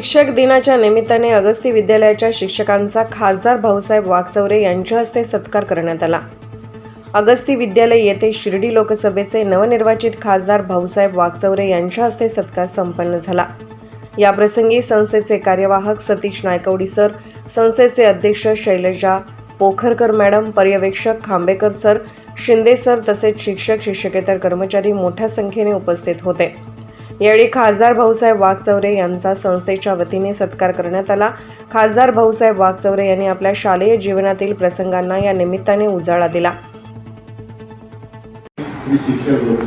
शिक्षक दिनाच्या निमित्ताने अगस्ती विद्यालयाच्या शिक्षकांचा खासदार भाऊसाहेब वाघचौरे यांच्या हस्ते सत्कार करण्यात आला. अगस्ती विद्यालय येथे शिर्डी लोकसभेचे नवनिर्वाचित खासदार भाऊसाहेब वाघचौरे यांच्या हस्ते सत्कार संपन्न झाला. याप्रसंगी संस्थेचे कार्यवाहक सतीश नायकवडी सर संस्थेचे अध्यक्ष शैलजा पोखरकर मॅडम पर्यवेक्षक खांबेकर सर शिंदे सर तसेच शिक्षक शिक्षकेतर कर्मचारी मोठ्या संख्येने उपस्थित होते. यावेळी खासदार भाऊसाहेब वाघचौरे यांचा संस्थेच्या वतीने सत्कार करण्यात आला. खासदार भाऊसाहेब वाघचौरे यांनी आपल्या शालेय जीवनातील प्रसंगांना या निमित्ताने उजाळा दिला. मी शिक्षक होतो.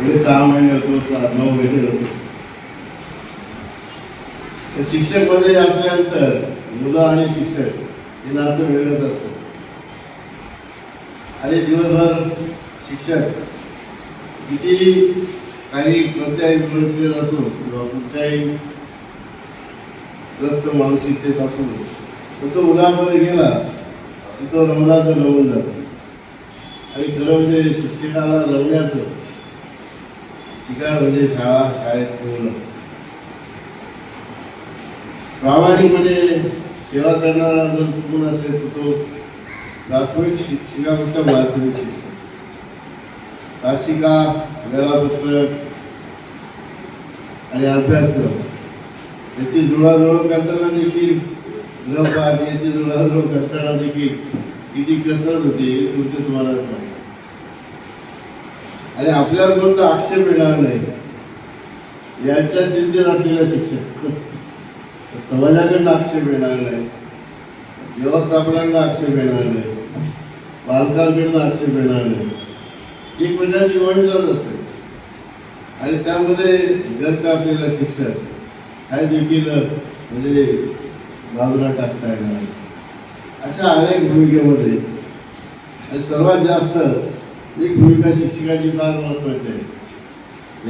गेले सहा महिने होतो नऊ महिने होतो. शिक्षकमध्ये असल्यानंतर मुलं आणि शिक्षक हे नातं वेगळंच असतं. आणि दिवसभर शिक्षक किती काही कोणत्याही परिस्थितीत असो किंवा कुठल्याही ग्रस्त मानसिकतेत असो तर तो उन्हामध्ये गेला की तो रमला तर रमून जातो. आणि खरं म्हणजे शिक्षकाला रमण्याचं ठिकाण म्हणजे शाळा शाळेत ठेवणं प्रामाणिकपणे सेवा करणारा जर कोण असेल तर तो प्राथमिक शिक्षकापेक्षा माध्यमिक शिक्षक. तासिका वेळापत्रक आणि अभ्यासक्रम याची जुळाजुळ करताना देखील गृहपाठ याची जुळवाजुळव करताना देखील किती कसरत होते हे तुमचे तुम्हाला सांग. आणि आपल्यावर कोणता आक्षेप येणार नाही. याच्या चिंतेत असलेला शिक्षक. समाजाकडनं आक्षेप येणार नाही. व्यवस्थापनांना आक्षेप येणार नाही. पालकांकडनं आक्षेप येणार नाही. एक प्रकारची वणीलाच असते आणि त्यामध्ये घर कापलेला शिक्षक काय देखील म्हणजे बाजूला टाकता येणार नाही. अशा अनेक भूमिकेमध्ये आणि सर्वात जास्त एक भूमिका शिक्षकाची फार महत्वाची आहे.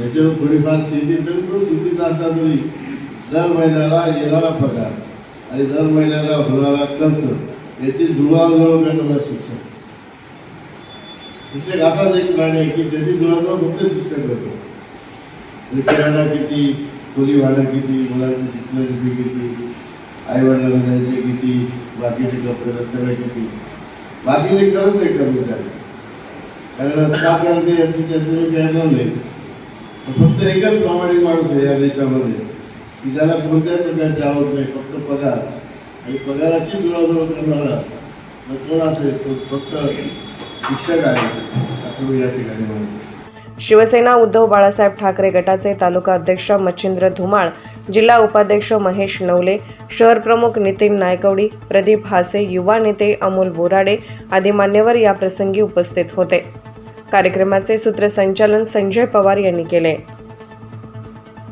याच्यावर थोडीफार शेती तर तो शेतीत असला तरी दर महिन्याला येणारा पगार आणि दर महिन्याला होणारा खर्च याची जुळवाजुळव करणारा शिक्षक. शिक्षक असाच एक प्राणी आहे की त्याची जुळवाजुळव फक्त शिक्षक करतो. म्हणजे किराणा किती खोली वाढा किती मुलाचं शिक्षणाची फी किती आई वडिलांचे किती बाकीचे कपडे दप्तर किती. बाकीचे करत नाही कर्मचारी कारण का करते याची चर्चा मी करणार नाही. पण फक्त एकच प्रामाणिक माणूस आहे या देशामध्ये की ज्याला कोणत्याही प्रकारची आवड नाही फक्त पगार. आणि पगाराशी जुळाजुळ करणारा मग कोण असेल? तो फक्त शिक्षक आहे असं मी या ठिकाणी म्हणतो शिवसेना उद्धव बाळासाहेब ठाकरे गटाचे तालुका अध्यक्ष मच्छिंद्र धुमाळ जिल्हा उपाध्यक्ष महेश नवले शहर प्रमुख नितीन नायकवडी प्रदीप हासे युवा नेते अमोल बोराडे आदी मान्यवर या प्रसंगी उपस्थित होते. कार्यक्रमाचे सूत्रसंचालन संजय पवार यांनी केले.